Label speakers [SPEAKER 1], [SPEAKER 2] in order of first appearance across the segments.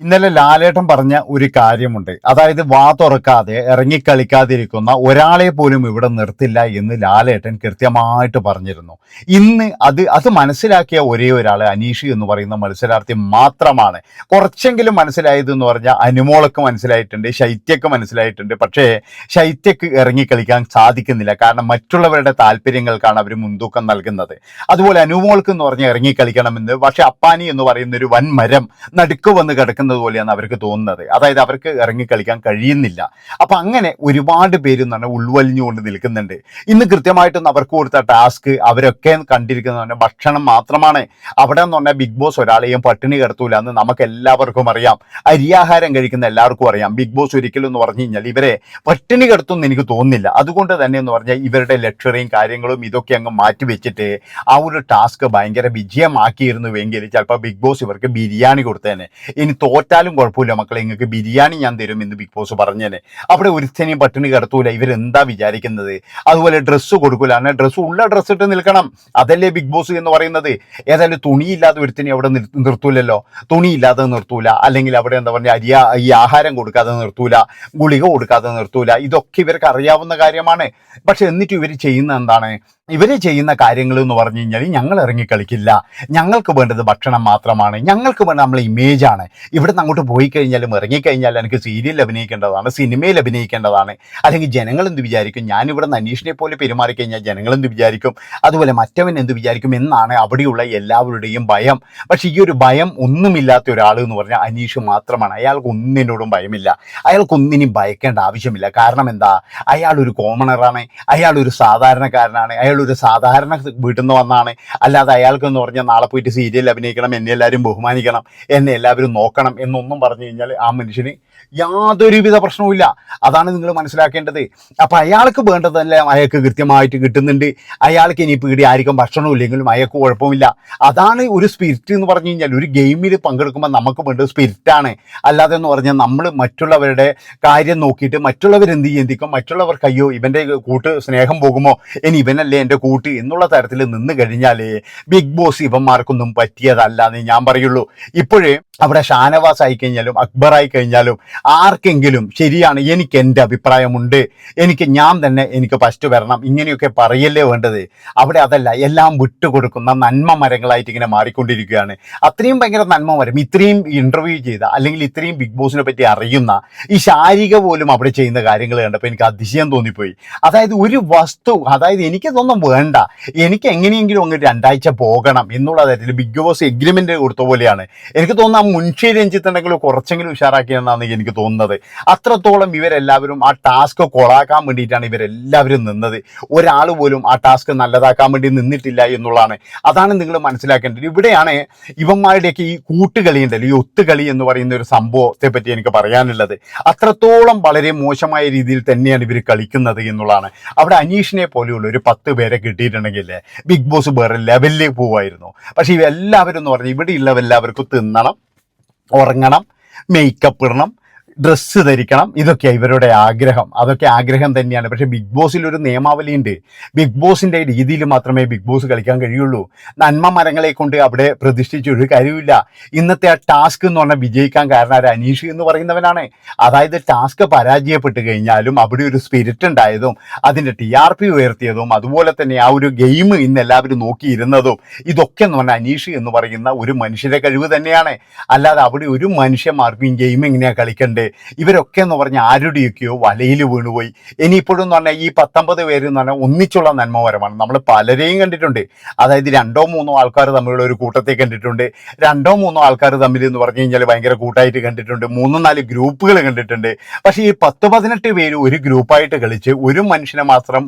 [SPEAKER 1] ഇന്നലെ ലാലേട്ടൻ പറഞ്ഞ ഒരു കാര്യമുണ്ട്. അതായത് വാ തുറക്കാതെ ഇറങ്ങിക്കളിക്കാതിരിക്കുന്ന ഒരാളെ പോലും ഇവിടെ നിർത്തില്ല എന്ന് ലാലേട്ടൻ കൃത്യമായിട്ട് പറഞ്ഞിരുന്നു. ഇന്ന് അത് അത് മനസ്സിലാക്കിയ ഒരേ ഒരാൾ അനീഷി എന്ന് പറയുന്ന മത്സരാർത്ഥി മാത്രമാണ്. കുറച്ചെങ്കിലും മനസ്സിലായത് എന്ന് പറഞ്ഞാൽ അനുമോളക്ക് മനസ്സിലായിട്ടുണ്ട് ശൈത്യക്ക് മനസ്സിലായിട്ടുണ്ട്. പക്ഷേ ശൈത്യക്ക് ഇറങ്ങിക്കളിക്കാൻ സാധിക്കുന്നില്ല. കാരണം മറ്റുള്ളവരുടെ താല്പര്യങ്ങൾക്കാണ് അവർ മുൻതൂക്കം നൽകുന്നത്. അതുപോലെ അനുമോൾക്ക് എന്ന് പറഞ്ഞാൽ ഇറങ്ങിക്കളിക്കണമെന്ന്. പക്ഷെ അപ്പാനി എന്ന് പറയുന്ന ഒരു വൻ മരം നടുക്ക് വന്ന് കിടക്കുന്നത് പോലെയാണ് അവർക്ക് തോന്നുന്നത്. അതായത് അവർക്ക് ഇറങ്ങിക്കളിക്കാൻ കഴിയുന്നില്ല. അപ്പൊ അങ്ങനെ ഒരുപാട് പേര് എന്ന് പറഞ്ഞാൽ ഉൾവലിഞ്ഞുകൊണ്ട് നിൽക്കുന്നുണ്ട്. ഇന്ന് കൃത്യമായിട്ടൊന്നും അവർക്ക് കൊടുത്ത ടാസ്ക് അവരൊക്കെ കണ്ടിരിക്കുന്നത് പറഞ്ഞാൽ ഭക്ഷണം മാത്രമാണ്. അവിടെ എന്ന് പറഞ്ഞാൽ ബിഗ് ബോസ് ഒരാളെയും പട്ടിണി കിടത്തൂല എന്ന് നമുക്ക് എല്ലാവർക്കും അറിയാം. അരിയാഹാരം കഴിക്കുന്ന എല്ലാവർക്കും അറിയാം. ബിഗ് ബോസ് ഒരിക്കലും എന്ന് പറഞ്ഞു കഴിഞ്ഞാൽ ഇവരെ പട്ടിണി കിടത്തുമെന്ന് എനിക്ക് തോന്നുന്നില്ല. അതുകൊണ്ട് തന്നെ എന്ന് പറഞ്ഞാൽ ഇവരുടെ ലക്ഷറിയും കാര്യങ്ങളും ഇതൊക്കെ അങ്ങ് മാറ്റി വെച്ചിട്ട് ആ ഒരു ടാസ്ക് ഭയങ്കര വിജയമാക്കിയിരുന്നുവെങ്കിൽ ചിലപ്പോൾ ബിഗ് ബോസ് ഇവർക്ക് ബിരിയാണി കൊടുത്തേനെ. ഇനി തോറ്റാലും കുഴപ്പമില്ല മക്കളെ നിങ്ങൾക്ക് ബിരിയാണി ഞാൻ തരും എന്ന് ബിഗ് ബോസ് പറഞ്ഞേനെ. അവിടെ ഒരുത്തനെയും പട്ടിണി കിടത്തൂല. ഇവരെന്താ വിചാരിക്കുന്നത്? അതുപോലെ ഡ്രസ്സ് കൊടുക്കൂല. അങ്ങനെ ഡ്രസ്സ് ഉള്ള ഡ്രസ്സ് ഇട്ട് നിൽക്കണം. അതല്ലേ ബിഗ് ബോസ് എന്ന് പറയുന്നത്. ഏതായാലും തുണിയില്ലാതെ ഒരുത്തനെ അവിടെ നിർ- നിർത്തൂലല്ലോ. തുണിയില്ലാതെ നിർത്തൂല. അല്ലെങ്കിൽ അവിടെ എന്താ പറഞ്ഞാൽ അരിയ ഈ ആഹാരം കൊടുക്കാതെ നിർത്തൂല. ഗുളിക കൊടുക്കാതെ നിർത്തൂല. ഇതൊക്കെ ഇവർക്ക് അറിയാവുന്ന കാര്യമാണ്. പക്ഷെ എന്നിട്ട് ഇവർ ചെയ്യുന്ന എന്താണ്? ഇവർ ചെയ്യുന്ന കാര്യങ്ങൾ എന്ന് പറഞ്ഞു കഴിഞ്ഞാൽ ഞങ്ങൾ ഇറങ്ങി കളിക്കില്ല. ഞങ്ങൾക്ക് വേണ്ടത് ഭക്ഷണം മാത്രമാണ്. ഞങ്ങൾക്ക് വേണ്ട നമ്മളെ ഇമേജാണ് ഇവിടെ നിന്ന് അങ്ങോട്ട് പോയി കഴിഞ്ഞാലും ഇറങ്ങിക്കഴിഞ്ഞാൽ എനിക്ക് സീരിയൽ അഭിനയിക്കേണ്ടതാണ് സിനിമയിൽ അഭിനയിക്കേണ്ടതാണ്. അല്ലെങ്കിൽ ജനങ്ങൾ എന്ത് വിചാരിക്കും? ഞാൻ ഇവിടെ നിന്ന് അനീഷിനെ പോലെ പെരുമാറിക്കഴിഞ്ഞാൽ ജനങ്ങൾ എന്ത് വിചാരിക്കും? അതുപോലെ മറ്റവൻ എന്ത് വിചാരിക്കും എന്നാണ് അവിടെയുള്ള എല്ലാവരുടെയും ഭയം. പക്ഷേ ഈ ഒരു ഭയം ഒന്നുമില്ലാത്ത ഒരാൾ എന്ന് പറഞ്ഞാൽ അനീഷ് മാത്രമാണ്. അയാൾക്ക് ഒന്നിനോടും ഭയമില്ല. അയാൾക്ക് ഒന്നിനും ഭയക്കേണ്ട ആവശ്യമില്ല. കാരണം എന്താ? അയാൾ ഒരു കോമണറാണ് അയാൾ ഒരു സാധാരണക്കാരനാണ്. അയാൾ ഒരു സാധാരണ വീട്ടിൽ നിന്ന് വന്നാണ്. അല്ലാതെ അയാൾക്കെന്ന് പറഞ്ഞാൽ നാളെ പോയിട്ട് സീരിയൽ അഭിനയിക്കണം എന്നെ എല്ലാവരും ബഹുമാനിക്കണം എന്നെ എല്ലാവരും നോക്കണം എന്നൊന്നും പറഞ്ഞു കഴിഞ്ഞാൽ ആ മനുഷ്യന് യാതൊരുവിധ പ്രശ്നവുമില്ല അതാണ് നിങ്ങൾ മനസ്സിലാക്കേണ്ടത്. അപ്പോൾ അയാൾക്ക് വേണ്ടതെല്ലാം അയാൾക്ക് കൃത്യമായിട്ട് കിട്ടുന്നുണ്ട്. അയാൾക്ക് ഇനി പീടി ആയിരിക്കും ഭക്ഷണവും ഇല്ലെങ്കിലും അയാൾക്ക് കുഴപ്പമില്ല. അതാണ് ഒരു സ്പിരിറ്റ് എന്ന് പറഞ്ഞു കഴിഞ്ഞാൽ ഒരു ഗെയിമിൽ പങ്കെടുക്കുമ്പോൾ നമുക്ക് വേണ്ടത് സ്പിരിറ്റാണ് അല്ലാതെ എന്ന് പറഞ്ഞാൽ നമ്മൾ മറ്റുള്ളവരുടെ കാര്യം നോക്കിയിട്ട് മറ്റുള്ളവർ എന്ത് ചിന്തിക്കും? മറ്റുള്ളവർക്ക് അയ്യോ ഇവന്റെ കൂട്ട് സ്നേഹം പോകുമോ? ഇനി ഇവനല്ലേ എന്റെ കൂട്ട് എന്നുള്ള തരത്തിൽ നിന്ന് കഴിഞ്ഞാൽ ബിഗ് ബോസ് ഇവന്മാർക്കൊന്നും പറ്റിയതല്ല എന്ന് ഞാൻ പറയുള്ളൂ. ഇപ്പോഴേ അവിടെ ഷാനവാസ് ആയി കഴിഞ്ഞാലും അക്ബർ ആയി കഴിഞ്ഞാലും ആർക്കെങ്കിലും ശരിയാണ് എനിക്ക് എന്റെ അഭിപ്രായമുണ്ട് എനിക്ക് ഞാൻ തന്നെ എനിക്ക് ഫസ്റ്റ് വരണം ഇങ്ങനെയൊക്കെ പറയല്ലേ വേണ്ടത്. അവിടെ അതല്ല എല്ലാം വിട്ടുകൊടുക്കുന്ന നന്മ മരങ്ങളായിട്ട് ഇങ്ങനെ മാറിക്കൊണ്ടിരിക്കുകയാണ്. അത്രയും ഭയങ്കര നന്മ മരം. ഇത്രയും ഇന്റർവ്യൂ ചെയ്ത അല്ലെങ്കിൽ ഇത്രയും ബിഗ് ബോസിനെ പറ്റി അറിയുന്ന ഈ ശാരിക പോലും അവിടെ ചെയ്യുന്ന കാര്യങ്ങൾ കണ്ടപ്പോൾ എനിക്ക് അതിശയം തോന്നിപ്പോയി. അതായത് ഒരു വസ്തു അതായത് എനിക്കതൊന്നും വേണ്ട. എനിക്ക് എങ്ങനെയെങ്കിലും അങ്ങ് രണ്ടാഴ്ച പോകണം എന്നുള്ള തരത്തിൽ ബിഗ് ബോസ് എഗ്രിമെന്റ് കൊടുത്ത പോലെയാണ്. എനിക്ക് തോന്നുന്നു ആ മുൻഷി രഞ്ജിത്തുണ്ടെങ്കിലും കുറച്ചെങ്കിലും ഉഷാറാക്കിയെന്നാണ് എനിക്ക് തോന്നുന്നത്. അത്രത്തോളം ഇവരെല്ലാവരും ആ ടാസ്ക് കൊളാക്കാൻ വേണ്ടിയിട്ടാണ് ഇവരെല്ലാവരും നിന്നത്. ഒരാൾ പോലും ആ ടാസ്ക് നല്ലതാക്കാൻ വേണ്ടി നിന്നിട്ടില്ല എന്നുള്ളതാണ്. അതാണ് നിങ്ങൾ മനസ്സിലാക്കേണ്ടത്. ഇവിടെയാണ് ഇവന്മാരുടെയൊക്കെ ഈ കൂട്ടുകളി ഉണ്ടല്ലോ ഈ ഒത്തുകളി എന്ന് പറയുന്ന ഒരു സംഭവത്തെ പറ്റി എനിക്ക് പറയാനുള്ളത്. അത്രത്തോളം വളരെ മോശമായ രീതിയിൽ തന്നെയാണ് ഇവർ കളിക്കുന്നത് എന്നുള്ളതാണ്. അവിടെ അനീഷിനെ പോലെയുള്ള ഒരു പത്ത് പേരെ കിട്ടിയിട്ടുണ്ടെങ്കിൽ ബിഗ് ബോസ് വേറെ ലെവലിലേക്ക് പോവായിരുന്നു പക്ഷേ ഇവരെല്ലാവരും എന്ന് പറഞ്ഞാൽ ഇവിടെയുള്ളവരെല്ലാവർക്കും തിന്നണം ഉറങ്ങണം മേക്കപ്പ് ഇടണം ഡ്രസ്സ് ധരിക്കണം. ഇതൊക്കെ ഇവരുടെ ആഗ്രഹം. അതൊക്കെ ആഗ്രഹം തന്നെയാണ്. പക്ഷേ ബിഗ് ബോസിൽ ഒരു നിയമാവലി ഉണ്ട്. ബിഗ് ബോസിന്റെ രീതിയിൽ മാത്രമേ ബിഗ് ബോസ് കളിക്കാൻ കഴിയുള്ളൂ. നന്മ മരങ്ങളെ കൊണ്ട് അവിടെ പ്രതിഷ്ഠിച്ച ഒരു കാര്യമില്ല ഇന്നത്തെ ആ ടാസ്ക് എന്ന് പറഞ്ഞാൽ വിജയിക്കാൻ കാരണം ഒരു അനീഷ് എന്ന് പറയുന്നവനാണ്. അതായത് ടാസ്ക് പരാജയപ്പെട്ട് കഴിഞ്ഞാലും അവിടെ ഒരു സ്പിരിറ്റ് ഉണ്ടായതും അതിന്റെ ടി ആർ പി ഉയർത്തിയതും അതുപോലെ തന്നെ ആ ഒരു ഗെയിം ഇന്ന് എല്ലാവരും നോക്കിയിരുന്നതും ഇതൊക്കെ എന്ന് പറഞ്ഞാൽ അനീഷ് എന്ന് പറയുന്ന ഒരു മനുഷ്യന്റെ കഴിവ് തന്നെയാണ്. അല്ലാതെ അവിടെ ഒരു മനുഷ്യന്മാർക്കും ഗെയിം എങ്ങനെയാണ് കളിക്കണ്ടേ? ഇവരൊക്കെ എന്ന് പറഞ്ഞാൽ ആരുടെയൊക്കെയോ വലയിൽ വീണുപോയി. ഇനിയിപ്പോഴും എന്ന് പറഞ്ഞാൽ ഈ പത്തൊമ്പത് പേര് എന്ന് പറഞ്ഞാൽ ഒന്നിച്ചുള്ള നന്മപരമാണ് നമ്മൾ പലരെയും കണ്ടിട്ടുണ്ട്. അതായത് രണ്ടോ മൂന്നോ ആൾക്കാർ തമ്മിലുള്ള ഒരു കൂട്ടത്തെ കണ്ടിട്ടുണ്ട്. രണ്ടോ മൂന്നോ ആൾക്കാർ തമ്മിൽ എന്ന് പറഞ്ഞു കഴിഞ്ഞാൽ ഭയങ്കര കൂട്ടായിട്ട് കണ്ടിട്ടുണ്ട്. മൂന്നും നാല് ഗ്രൂപ്പുകൾ കണ്ടിട്ടുണ്ട്. പക്ഷേ ഈ പത്ത് പതിനെട്ട് പേര് ഒരു ഗ്രൂപ്പായിട്ട് കളിച്ച് ഒരു മനുഷ്യനെ മാത്രം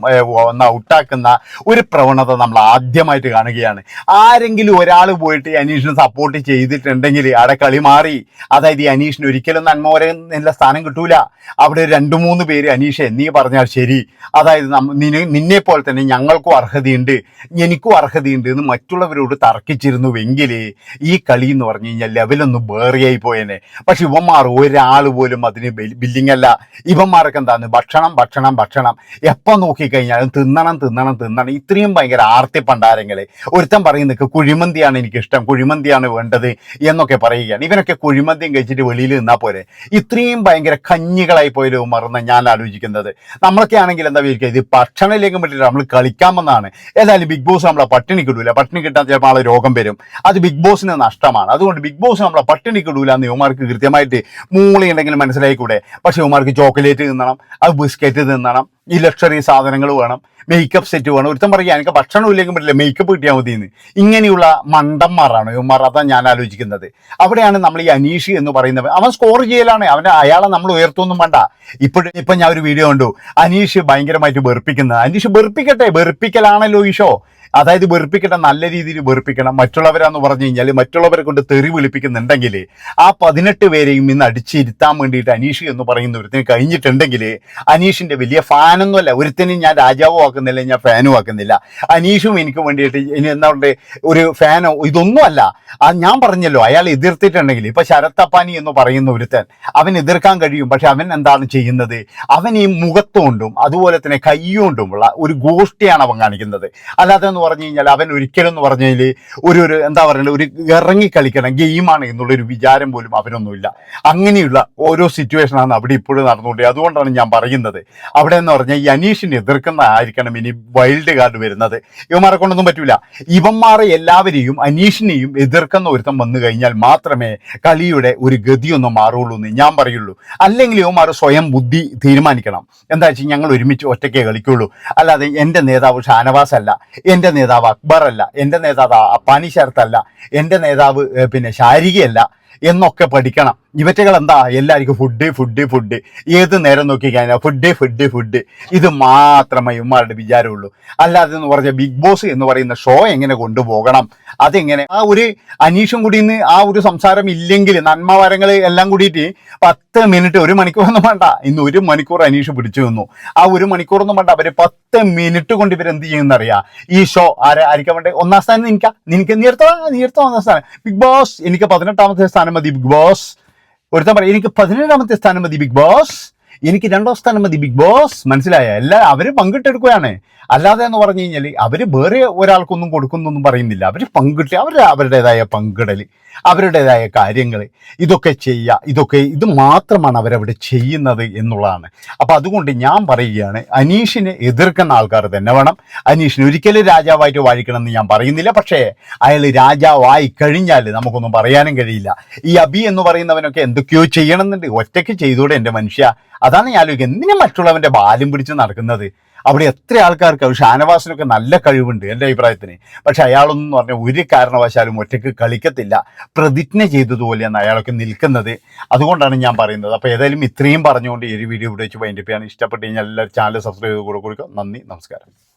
[SPEAKER 1] ഒന്ന് ഔട്ടാക്കുന്ന ഒരു പ്രവണത നമ്മൾ ആദ്യമായിട്ട് കാണുകയാണ്. ആരെങ്കിലും ഒരാൾ പോയിട്ട് അനീഷിനെ സപ്പോർട്ട് ചെയ്തിട്ടുണ്ടെങ്കിൽ അവിടെ കളി മാറി. അതായത് ഈ അനീഷിന് ഒരിക്കലും നന്മ എന്നുള്ള സ്ഥാനം കിട്ടൂല. അവിടെ രണ്ടു മൂന്ന് പേര് അനീഷ നീ പറഞ്ഞാൽ ശരി. അതായത് നമ്മ- നിന- നിന്നെ പോലെ തന്നെ ഞങ്ങൾക്കും അർഹതയുണ്ട്. എനിക്കും അർഹതയുണ്ട് എന്ന് മറ്റുള്ളവരോട് തർക്കിച്ചിരുന്നുവെങ്കിൽ ഈ കളി എന്ന് പറഞ്ഞു കഴിഞ്ഞാൽ ലെവലൊന്ന് വേറെയായി പോയേനെ. പക്ഷെ ഇവന്മാർ ഒരാൾ പോലും അതിന് ബില്ലിംഗ് അല്ല. ഇവന്മാരൊക്കെ എന്താണ്? ഭക്ഷണം ഭക്ഷണം ഭക്ഷണം. എപ്പോൾ നോക്കിക്കഴിഞ്ഞാലും തിന്നണം തിന്നണം തിന്നണം. ഇത്രയും ഭയങ്കര ആർത്തി പണ്ടാരങ്ങളെ. ഒരുത്തൻ പറയുന്നത് കുഴിമന്തിയാണ് എനിക്കിഷ്ടം. കുഴിമന്തിയാണ് വേണ്ടത് എന്നൊക്കെ പറയുകയാണ്. ഇവനൊക്കെ കുഴിമന്തിയും കഴിച്ചിട്ട് വെളിയിൽ നിന്നാൽ പോരെ. ഇത്രയും ഭയങ്കര കഞ്ഞികളായി പോയി മറന്ന ഞാൻ ആലോചിക്കുന്നത്. നമ്മളൊക്കെ ആണെങ്കിൽ എന്താ വിചാരിക്കുക ഇത് ഭക്ഷണത്തിലേക്ക് വേണ്ടിയിട്ട് നമ്മൾ കളിക്കാമെന്നാണ്. ഏതായാലും ബിഗ് ബോസ് നമ്മളെ പട്ടിണി കിടൂല. പട്ടിണി കിട്ടാൻ ചിലപ്പോൾ ആളെ രോഗം വരും. അത് ബിഗ് ബോസിന് നഷ്ടമാണ്. അതുകൊണ്ട് ബിഗ് ബോസ് നമ്മളെ പട്ടിണി കിടൂല എന്ന് യുവമാർക്ക് കൃത്യമായിട്ട് മൂളയുണ്ടെങ്കിൽ മനസ്സിലായിക്കൂടെ. പക്ഷേ യുവമാർക്ക് ചോക്ലേറ്റ് തിന്നണം അത് ബിസ്ക്കറ്റ് തിന്നണം ഈ ലക്ഷറി സാധനങ്ങൾ വേണം മേക്കപ്പ് സെറ്റ് വേണം. ഒരുത്തം പറയുക എനിക്ക് ഭക്ഷണം ഇല്ലെങ്കിൽ പറ്റില്ല മേക്കപ്പ് കിട്ടിയാൽ മതി എന്ന് ഇങ്ങനെയുള്ള മണ്ടന്മാരാണ് ഇവന്മാർ അതാണ് ഞാൻ ആലോചിക്കുന്നത്. അവിടെയാണ് നമ്മൾ ഈ അനീഷ് എന്ന് പറയുന്നത്. അവൻ സ്കോർ ചെയ്യലാണ്. അവനെ അയാളെ നമ്മൾ ഉയർത്തൊന്നും വേണ്ട. ഇപ്പോഴും ഇപ്പം ഞാൻ ഒരു വീഡിയോ കണ്ടു. അനീഷ് ഭയങ്കരമായിട്ട് വെറുപ്പിക്കുന്നത് അനീഷ് വെറുപ്പിക്കട്ടെ വെറുപ്പിക്കലാണല്ലോ ഈ ഷോ അതായത് വെറുപ്പിക്കട്ടെ നല്ല രീതിയിൽ വെറുപ്പിക്കണം. മറ്റുള്ളവരാന്ന് പറഞ്ഞു കഴിഞ്ഞാൽ മറ്റുള്ളവരെ കൊണ്ട് തെറി വിളിപ്പിക്കുന്നുണ്ടെങ്കിൽ ആ പതിനെട്ട് പേരെയും ഇന്ന് അടിച്ചിരുത്താൻ വേണ്ടിയിട്ട് അനീഷ് എന്ന് പറയുന്ന ഒരുത്തിന് കഴിഞ്ഞിട്ടുണ്ടെങ്കിൽ അനീഷിന്റെ വലിയ ഫാനൊന്നുമല്ല ഒരുത്തിനും ഞാൻ രാജാവും ആക്കുന്നില്ല ഞാൻ ഫാനും ആക്കുന്നില്ല. അനീഷും എനിക്ക് വേണ്ടിയിട്ട് ഇനി എന്താ ഒരു ഫാനോ ഇതൊന്നും അല്ല ആ ഞാൻ പറഞ്ഞല്ലോ അയാൾ എതിർത്തിട്ടുണ്ടെങ്കിൽ ഇപ്പൊ ശരത്തപ്പാനി എന്ന് പറയുന്ന ഒരുത്തൻ അവൻ എതിർക്കാൻ കഴിയും പക്ഷെ അവൻ എന്താണ് ചെയ്യുന്നത്? അവൻ ഈ മുഖത്തുകൊണ്ടും അതുപോലെ തന്നെ കൈകൊണ്ടുമുള്ള ഒരു ഗോഷ്ടിയാണ് അവൻ കാണിക്കുന്നത്. അല്ലാതെ എന്ന് പറഞ്ഞു കഴിഞ്ഞാൽ അവൻ ഒരിക്കലും എന്ന് പറഞ്ഞാൽ ഒരു ഒരു എന്താ പറയുക ഒരു ഇറങ്ങി കളിക്കണം ഗെയിമാണ് എന്നുള്ള ഒരു വിചാരം പോലും അവനൊന്നുമില്ല. അങ്ങനെയുള്ള ഓരോ സിറ്റുവേഷനാണ് അവിടെ ഇപ്പോഴും നടന്നുകൊണ്ടേ അതുകൊണ്ടാണ് ഞാൻ പറയുന്നത്. അവിടെ എന്ന് പറഞ്ഞാൽ ഈ അനീഷിനെ എതിർക്കുന്ന ആയിരിക്കണം ഇനി വൈൽഡ് കാർഡ് വരുന്നത്. ഇവന്മാരെ കൊണ്ടൊന്നും പറ്റൂല. ഇവന്മാരെ എല്ലാവരെയും അനീഷിനെയും എതിർക്കുന്ന ഒരുത്തം വന്നു കഴിഞ്ഞാൽ മാത്രമേ കളിയുടെ ഒരു ഗതിയൊന്നും മാറുള്ളൂ എന്ന് ഞാൻ പറയുള്ളൂ. അല്ലെങ്കിൽ ഇവന്മാർ സ്വയം ബുദ്ധി തീരുമാനിക്കണം. എന്താ വെച്ചാൽ ഞങ്ങൾ ഒരുമിച്ച് ഒറ്റയ്ക്കേ കളിക്കുള്ളൂ. അല്ലാതെ എന്റെ നേതാവ് ഷാനവാസ് അല്ല എന്റെ നേതാവ് അക്ബർ അല്ല എന്റെ നേതാവ് അപ്പാനി ശരത്തല്ല എന്റെ നേതാവ് പിന്നെ ശാരികയല്ല എന്നൊക്കെ പഠിക്കണം. ഇവറ്റകൾ എന്താ എല്ലാവർക്കും ഫുഡ് ഫുഡ് ഫുഡ് ഏത് നേരം നോക്കി കഴിഞ്ഞാൽ ഫുഡ് ഫുഡ് ഫുഡ് ഇത് മാത്രമേ ഇവന്മാരുടെ വിചാരമുള്ളൂ. അല്ലാതെ എന്ന് പറഞ്ഞാൽ ബിഗ് ബോസ് എന്ന് പറയുന്ന ഷോ എങ്ങനെ കൊണ്ടുപോകണം? അതെങ്ങനെ? ആ ഒരു അനീഷും കൂടി ഇന്ന് ആ ഒരു സംസാരം ഇല്ലെങ്കിൽ നന്മവാരങ്ങൾ എല്ലാം കൂടിയിട്ട് പത്ത് മിനിറ്റ് ഒരു മണിക്കൂറൊന്നും വേണ്ട. ഇന്ന് ഒരു മണിക്കൂർ അനീഷ് പിടിച്ചു നിന്നു. ആ ഒരു മണിക്കൂറൊന്നും വേണ്ട. അവർ പത്ത് മിനിറ്റ് കൊണ്ട് ഇവർ എന്ത് ചെയ്യുന്നറിയാ ഈ ഷോ ആരെ ആയിരിക്കാൻ വേണ്ടി ഒന്നാം സ്ഥാനം നിനക്കാ. നിനക്ക് നീർത്തോ നീർത്തോ ഒന്നാം സ്ഥാനം. ബിഗ് ബോസ് എനിക്ക് പതിനെട്ടാമത്തെ സ്ഥാനം മതി ബിഗ് ബോസ്. ഒരുത്തൻ പറയും എനിക്ക് പതിനേഴാമത്തെ സ്ഥാനം മതി ബിഗ് ബോസ്. എനിക്ക് രണ്ടോ സ്ഥാനം മതി ബിഗ് ബോസ്. മനസ്സിലായ? എല്ലാ അവർ പങ്കിട്ടെടുക്കുകയാണ്. അല്ലാതെ എന്ന് പറഞ്ഞു കഴിഞ്ഞാൽ അവർ വേറെ ഒരാൾക്കൊന്നും കൊടുക്കുന്നൊന്നും പറയുന്നില്ല. അവർ പങ്കിട്ട് അവർ അവരുടേതായ പങ്കിടൽ അവരുടേതായ കാര്യങ്ങൾ ഇതൊക്കെ ചെയ്യുക ഇതൊക്കെ ഇത് മാത്രമാണ് അവരവിടെ ചെയ്യുന്നത് എന്നുള്ളതാണ്. അപ്പോൾ അതുകൊണ്ട് ഞാൻ പറയുകയാണ് അനീഷിനെ എതിർക്കുന്ന ആൾക്കാർ തന്നെ വേണം. അനീഷിന് ഒരിക്കലും രാജാവായിട്ട് വാഴിക്കണം എന്ന് ഞാൻ പറയുന്നില്ല. പക്ഷേ അയാൾ രാജാവായി കഴിഞ്ഞാൽ നമുക്കൊന്നും പറയാനും കഴിയില്ല. ഈ അബി എന്ന് പറയുന്നവനൊക്കെ എന്തൊക്കെയോ ചെയ്യണമെന്നുണ്ട്. ഒറ്റയ്ക്ക് ചെയ്തൂടെ എന്റെ മനുഷ്യ. അതാണ് ഞാൻ ആലോചിക്കുന്നത്. എന്തിനാ മറ്റുള്ളവന്റെ ബാലും പിടിച്ച് നടക്കുന്നത്? അവിടെ എത്ര ആൾക്കാർക്ക് ഷാനവാസിനൊക്കെ നല്ല കഴിവുണ്ട് എന്റെ അഭിപ്രായത്തിന്. പക്ഷെ അയാളൊന്നും പറഞ്ഞ ഒരു കാരണവശാലും ഒറ്റയ്ക്ക് കളിക്കത്തില്ല. പ്രതിജ്ഞ ചെയ്തതുപോലെയാണ് അയാളൊക്കെ നിൽക്കുന്നത്. അതുകൊണ്ടാണ് ഞാൻ പറയുന്നത്. അപ്പോൾ ഏതായാലും ഇത്രയും പറഞ്ഞുകൊണ്ട് ഈ വീഡിയോ ഇവിടെ വെച്ച് വൈൻഡപ്പ് ചെയ്യാൻ ഇഷ്ടപ്പെട്ട് കഴിഞ്ഞാൽ എല്ലാവരും ചാനൽ സബ്സ്ക്രൈബ് ചെയ്ത് കൂടെ കൊടുക്കുക. നന്ദി നമസ്കാരം.